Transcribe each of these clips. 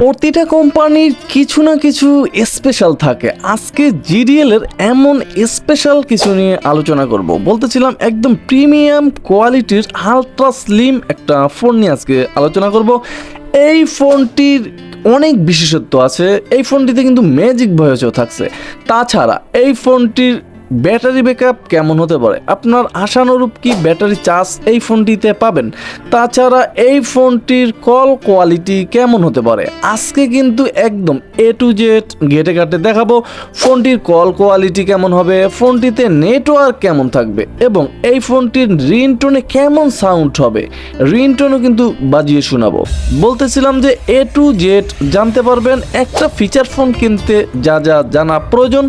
প্রতিটা কোম্পানির কিছু না কিছু স্পেশাল থাকে। আজকে জিডিএল এর এমন স্পেশাল কিছু নিয়ে আলোচনা করব। বলতেছিলাম একদম প্রিমিয়াম কোয়ালিটির আলট্রা স্লিম একটা ফোন নিয়ে আজকে আলোচনা করব। এই ফোনটির অনেক বিশেষত্ব আছে। এই ফোনটিতে কিন্তু ম্যাজিক ভয়েসও থাকছে। তাছাড়া এই ফোনটির ব্যাটারি ব্যাকআপ কেমন হতে পারে? আপনার আশানুরূপ কি ব্যাটারি চার্জ এই ফোনটিতে পাবেন? তাছাড়া এই ফোনটির কল কোয়ালিটি কেমন হতে পারে? আজকে কিন্তু একদম এ টু জেড ঘেটে ঘাটে দেখাবো ফোনটির কল কোয়ালিটি কেমন হবে, ফোনটিতে নেটওয়ার্ক কেমন থাকবে এবং এই ফোনটির রিংটোনে কেমন সাউন্ড হবে, রিংটোনও কিন্তু বাজিয়ে শোনাবো। বলতেছিলাম যে এ টু জেড জানতে পারবেন একটা ফিচার ফোন কিনতে যা যা জানা প্রয়োজন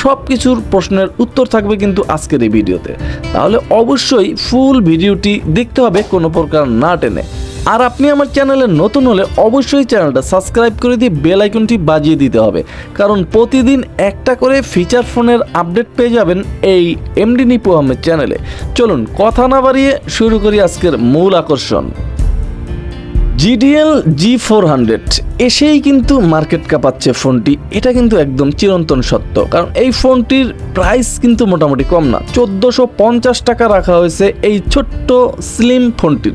সব কিছুর প্রশ্নের উত্তর থাকবে কিন্তু আজকের এই ভিডিওতে। তাহলে অবশ্যই ফুল ভিডিওটি দেখতে হবে, কোনো প্রকার না টেনে। আর আপনি আমার চ্যানেলে নতুন হলে অবশ্যই চ্যানেলটা সাবস্ক্রাইব করে দিয়ে বেল আইকনটি বাজিয়ে দিতে হবে। কারণ প্রতিদিন একটা করে ফিচার ফোনের আপডেট পেয়ে যাবেন এই এমডি নিপু আহমেদ চ্যানেলে। চলুন, কথা না বাড়িয়ে শুরু করি আজকের মূল আকর্ষণ। জিডিএল জি ফোর হান্ড্রেড, এসেই কিন্তু মার্কেট কাঁপাচ্ছে ফোনটি। এটা কিন্তু একদম চিরন্তন সত্য। কারণ এই ফোনটির প্রাইস কিন্তু মোটামুটি কম না। চোদ্দোশো পঞ্চাশ টাকা রাখা হয়েছে এই ছোট্ট স্লিম ফোনটির।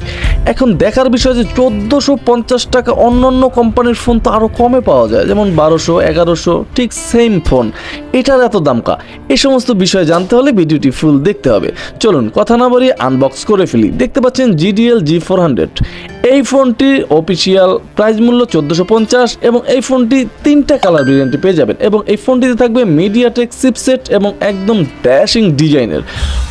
এখন দেখার বিষয় যে চোদ্দোশো পঞ্চাশ টাকা অন্য অন্য কোম্পানির ফোন তো আরও কমে পাওয়া যায়। যেমন বারোশো, এগারোশো, ঠিক সেম ফোন এটার এত দাম কা? এই সমস্ত বিষয় জানতে হলে ভিডিওটি ফুল দেখতে হবে। চলুন, কথা না বাড়িয়ে আনবক্স করে ফেলি। দেখতে পাচ্ছেন জিডিএল জি ফোর হান্ড্রেড। এই ফোনটির অফিসিয়াল প্রাইস মূল্য চোদ্দোশো পঞ্চাশ এবং এই ফোনটি তিনটা কালার ভেরিয়েন্টে পেয়ে যাবেন এবং এই ফোনটিতে থাকবে মিডিয়াটেক চিপসেট এবং একদম ড্যাশিং ডিজাইনের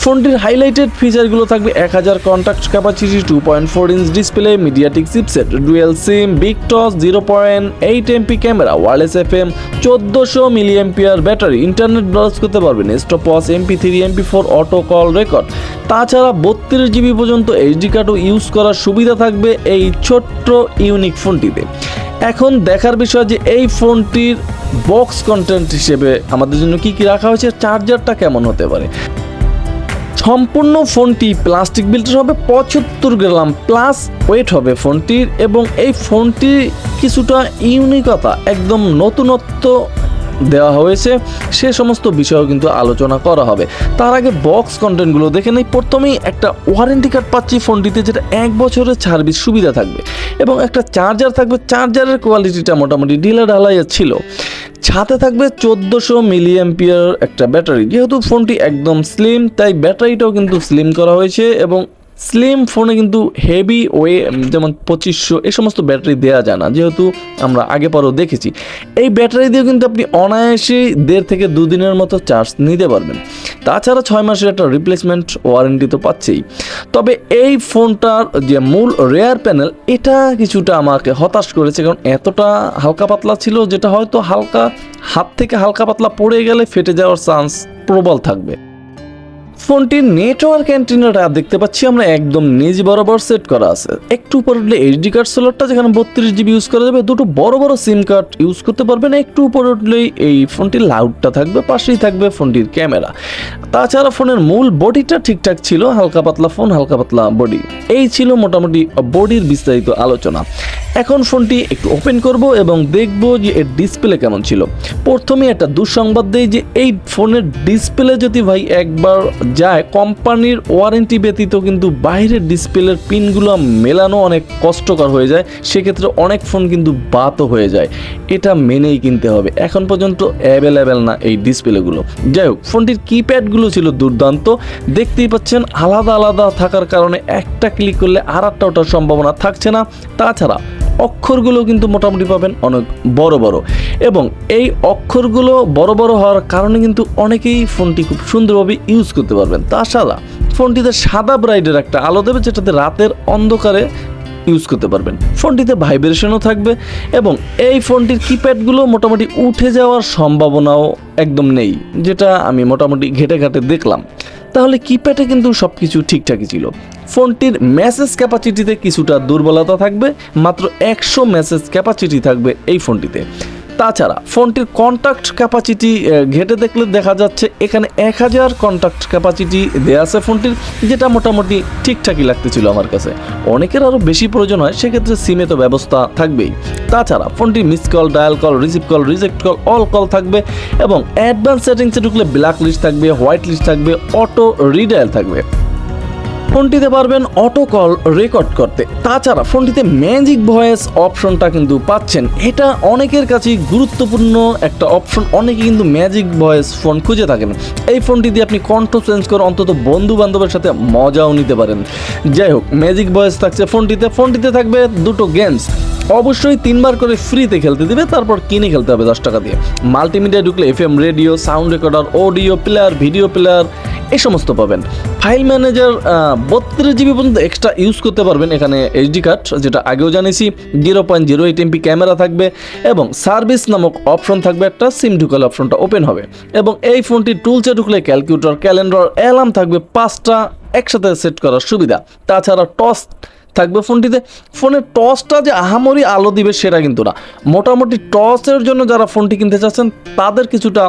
ফোনটির হাইলাইটেড ফিচারগুলো থাকবে এক হাজার contact capacity two point four inch display MediaTek chipset dual SIM big toss zero point eight MP camera wireless F M চোদ্দোশো milliampere battery internet browse করতে পারবেন stops MP three MP four auto call record তাছাড়া বত্রিশ GB পর্যন্ত HD কার্ডও use করার সুবিধা থাকবে এই ছোট্ট ইউনিক ফোনটিতে এখন দেখার বিষয় যে এই ফোনটির বক্স কন্টেন্ট হিসেবে আমাদের জন্য কি কি রাখা হয়েছে চার্জারটা কেমন হতে পারে? সম্পূর্ণ ফোনটি প্লাস্টিক বিল্টের হবে, পঁচাত্তর গ্রাম প্লাস ওয়েট হবে ফোনটির এবং এই ফোনটি কিছুটা ইউনিকতা একদম নতুনত্ব দেওয়া হয়েছে, সে সমস্ত বিষয়ও কিন্তু আলোচনা করা হবে। তার আগে বক্স কন্টেন্টগুলো দেখে নেই। প্রথমেই একটা ওয়ারেন্টি কার্ড পাচ্ছি ফোনটিতে, যেটা এক বছরের সার্ভিস সুবিধা থাকবে। এবং একটা চার্জার থাকবে। চার্জারের কোয়ালিটিটা মোটামুটি ঢিলা ঢালাইয়ের ছিল। ছাতে থাকবে চোদ্দোশো মিলিয়াম্পিয়ার একটা ব্যাটারি যেহেতু ফোনটি একদম স্লিম তাই ব্যাটারিটাও কিন্তু স্লিম করা হয়েছে এবং স্লিম ফোনে কিন্তু হেভি ওয়ে যেমন পঁচিশশো এই সমস্ত ব্যাটারি দেওয়া যায় না, যেহেতু আমরা আগে পরেও দেখেছি। এই ব্যাটারি দিয়েও কিন্তু আপনি অনায়াসেই দেড় থেকে দুদিনের মতো চার্জ নিতে পারবেন। তাছাড়া ছয় মাসের একটা রিপ্লেসমেন্ট ওয়ারেন্টি তো পাচ্ছেই। তবে এই ফোনটার যে মূল রেয়ার প্যানেল এটা কিছুটা আমাকে হতাশ করেছে, কারণ এতটা হালকা পাতলা ছিল, যেটা হয়তো হালকা, হাত থেকে হালকা পাতলা পড়ে গেলে ফেটে যাওয়ার চান্স প্রবল থাকবে। ফোনটির নেটওয়ার্ক অ্যান্টিনাটা দেখতে পাচ্ছি আমরা একদম নিজ বরাবর সেট করা আছে। একটু উপর উঠলে এইচডি কার্ড স্লটটা যেখানে বত্রিশ জিবি ইউজ করা যাবে, দুটো বড় বড় সিম কার্ড ইউজ করতে পারবেন। একটু উপর উঠলেই এই ফোনটির লাউডটা থাকবে, পাশেই থাকবে ফোনটির ক্যামেরা। তাছাড়া ফোনের মূল বডিটা ঠিকঠাক ছিল, হালকা পাতলা ফোন হালকা পাতলা বডি এই ছিল মোটামুটি বডির বিস্তারিত আলোচনা। এখন ফোনটি একটু ওপেন করব এবং দেখব যে এর ডিসপ্লে কেমন ছিল। প্রথমে একটা দুঃসংবাদ দেই যে এই ফোনের ডিসপ্লে যদি ভাই একবার যায়, কোম্পানির ওয়ারেন্টি ব্যতীত কিন্তু বাইরের ডিসপ্লের পিনগুলো মেলানো অনেক কষ্টকর হয়ে যায়। সেক্ষেত্রে অনেক ফোন কিন্তু বাতও হয়ে যায়। এটা মেনেই কিনতে হবে। এখন পর্যন্ত অ্যাভেলেবেল না এই ডিসপ্লেগুলো যাই হোক ফোনটির কিপ্যাডগুলো ছিল দুর্দান্ত। দেখতেই পাচ্ছেন, আলাদা আলাদা থাকার কারণে একটা ক্লিক করলে আর একটা ওঠার সম্ভাবনা থাকছে না। তাছাড়া অক্ষরগুলো কিন্তু মোটামুটি পাবেন অনেক বড় বড়। এবং এই অক্ষরগুলো বড় বড় হওয়ার কারণে কিন্তু অনেকেই ফোনটি খুব সুন্দরভাবে ইউজ করতে পারবেন। তাছাড়া ফোনটিতে সাদা ব্রাইডের একটা আলো দেবে, যেটাতে রাতের অন্ধকারে ইউজ করতে পারবেন। ফোনটিতে ভাইব্রেশনও থাকবে এবং এই ফোনটির কিপ্যাডগুলো মোটামুটি উঠে যাওয়ার সম্ভাবনাও একদম নেই, যেটা আমি মোটামুটি ঘেটে ঘাটে দেখলাম। তাহলে কিপ্যাডে কিন্তু সব কিছু ঠিকঠাকই ছিল। ফোনটির মেসেজ ক্যাপাসিটিতে কিছুটা দুর্বলতা থাকবে, মাত্র একশো মেসেজ ক্যাপাসিটি থাকবে এই ফোনটিতে। তাছাড়া ফোনটির কন্ট্যাক্ট ক্যাপাসিটি ঘেটে দেখলে দেখা যাচ্ছে এখানে এক হাজার কন্ট্যাক্ট ক্যাপাসিটি দেওয়া আছে ফোনটির, যেটা মোটামুটি ঠিকঠাকই লাগতেছিল আমার কাছে। অনেকের আরও বেশি প্রয়োজন হয়, সেক্ষেত্রে সিমে তো ব্যবস্থা থাকবেই। তাছাড়া ফোনটি miss call dial call receive call reject call all call থাকবে এবং অ্যাডভান্স সেটিংসে ঢুকলে ব্ল্যাক লিস্ট থাকবে হোয়াইট লিস্ট থাকবে অটো রিডায়াল থাকবে। ফোনটিতে পারবেন অটো কল রেকর্ড করতে। তাছাড়া ফোনটিতে ম্যাজিক ভয়েস অপশনটা কিন্তু পাচ্ছেন। এটা অনেকের কাছেই গুরুত্বপূর্ণ একটা অপশন অনেকে কিন্তু ম্যাজিক ভয়েস ফোন খুঁজে থাকেন। এই ফোনটি দিয়ে আপনি কণ্ঠ চেঞ্জ করে অন্তত বন্ধু বান্ধবের সাথে মজাও নিতে পারেন। যাই হোক ম্যাজিক ভয়েস থাকছে ফোনটিতে। ফোনটিতে থাকবে দুটো গেমস অবশ্যই তিনবার করে ফ্রিতে খেলতে দিবে, তারপর কিনে খেলতে হবে দশ টাকা দিয়ে। মাল্টিমিডিয়া ঢুকলে F M radio, sound recorder, audio player, video player এই সমস্ত পাবেন। ফাইল ম্যানেজার বত্রিশ জিবি পর্যন্ত এক্সট্রা ইউজ করতে পারবেন এখানে এইচডি কার্ড যেটা আগেও জানিয়েছি zero point zero eight MP camera থাকবে এবং সার্ভিস নামক অপশন থাকবে একটা সিম ঢুকালে অপশনটা ওপেন হবে। এবং এই ফোনটি টুলসে ঢুকলে ক্যালকুলেটর ক্যালেন্ডার অ্যালার্ম থাকবে পাঁচটা, একসাথে সেট করার সুবিধা। তাছাড়া টস থাকবে ফোনটিতে। ফোনের টসটা যে আহামরি আলো দিবে সেটা কিন্তু না। মোটামুটি টসের জন্য যারা ফোনটি কিনতে চাচ্ছেন, তাদের কিছুটা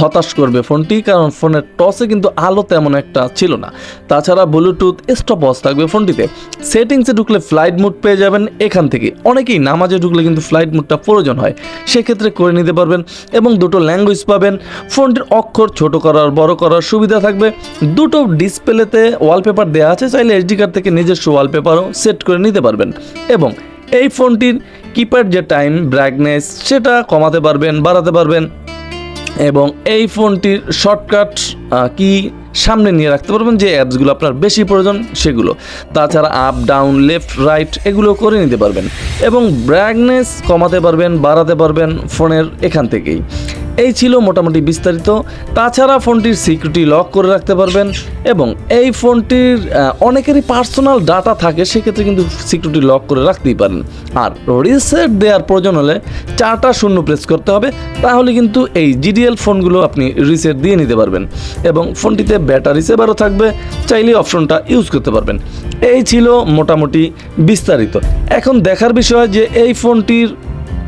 হতাশ করবে ফোনটি, কারণ ফোনের টসে কিন্তু আলো তেমন একটা ছিল না। তাছাড়া ব্লুটুথ স্টপ ওয়াচ থাকবে ফোনটিতে। সেটিংসে ঢুকলে ফ্লাইট মুড পেয়ে যাবেন এখান থেকে। অনেকেই নামাজে ঢুকলে কিন্তু ফ্লাইট মুডটা প্রয়োজন হয়। সেক্ষেত্রে করে নিতে পারবেন এবং দুটো ল্যাঙ্গুয়েজ পাবেন। ফোনটির অক্ষর ছোট করার, বড় করার সুবিধা থাকবে। দুটো ডিসপ্লেতে ওয়ালপেপার দেওয়া আছে, চাইলে এইচডি কার্ড থেকে নিজস্ব ওয়ালপেপারও সেট করে নিতে পারবেন। এবং এই ফোনটির কিপ্যাড যে টাইম ব্রাইটনেস সেটা কমাতে পারবেন, বাড়াতে পারবেন। এবং এই ফোনটির শর্টকাট কি সামনে নিয়ে রাখতে পারবেন যে অ্যাপসগুলো আপনার বেশি প্রয়োজন সেগুলো। তাছাড়া আপ ডাউন লেফট রাইট এগুলো করে নিতে পারবেন এবং ব্রাইটনেস কমাতে পারবেন, বাড়াতে পারবেন ফোনের এখান থেকেই। এই ছিল মোটামুটি বিস্তারিত। তাছাড়া ফোনটির সিকিউরিটি লক করে রাখতে পারবেন এবং এই ফোনটির অনেকেরই পার্সোনাল ডাটা থাকে, সেক্ষেত্রে কিন্তু সিকিউরিটি লক করে রাখতেই পারেন। আর রিসেট দেওয়ার প্রয়োজন হলে চারটা শূন্য প্রেস করতে হবে, তাহলে কিন্তু এই জিডিএল ফোনগুলো আপনি রিসেট দিয়ে নিতে পারবেন এবং ফোনটিতে ব্যাটারি সেভারও থাকবে, চাইলে অপশনটা ইউজ করতে পারবেন। এই ছিল মোটামুটি বিস্তারিত। এখন দেখার বিষয় যে এই ফোনটির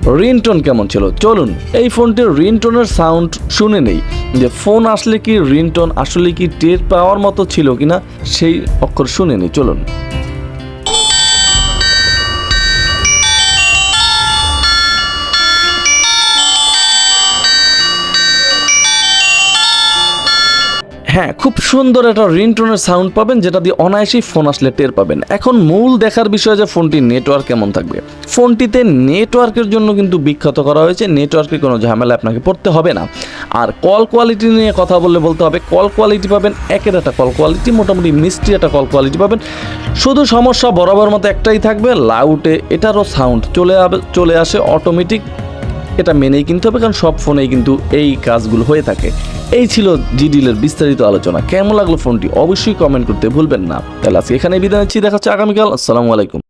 রিংটোন কেমন ছিল? চলুন, এই ফোনটির রিংটোনের সাউন্ড শুনে নেই। যে ফোন আসলে কি রিংটোন, আসলে কি টের পাওয়ার মতো ছিল কিনা, সেই অক্ষর শুনে নেই। চলুন। হ্যাঁ খুব সুন্দর একটা রিংটোনের সাউন্ড পাবেন, যেটা দিয়ে অনায়াসেই ফোন আসলে টের পাবেন। এখন মূল দেখার বিষয় যে ফোনটির নেটওয়ার্ক কেমন থাকবে? ফোনটিতে নেটওয়ার্কের জন্য কিন্তু বিখ্যাত করা হয়েছে নেটওয়ার্কে কোনো ঝামেলা আপনাকে পড়তে হবে না। আর কল কোয়ালিটি নিয়ে কথা বললে বলতে হবে কল কোয়ালিটি পাবেন, একের একটা কল কোয়ালিটি মোটামুটি মিষ্টি একটা কল কোয়ালিটি পাবেন। শুধু সমস্যা বরাবর মতো একটাই থাকবে লাউটে এটারও সাউন্ড চলে চলে আসে অটোমেটিক এটা মেনেই কিনতে হবে, কারণ সব ফোনেই কিন্তু এই কাজগুলো হয়ে থাকে। এই ছিল জিডিলের বিস্তারিত আলোচনা। কেমন লাগল ফোনটি অবশ্যই কমেন্ট করতে ভুলবেন না। তাহলে আজকে এখানে বিদায় নিচ্ছি দেখা হচ্ছে আগামীকাল। আসসালামু আলাইকুম।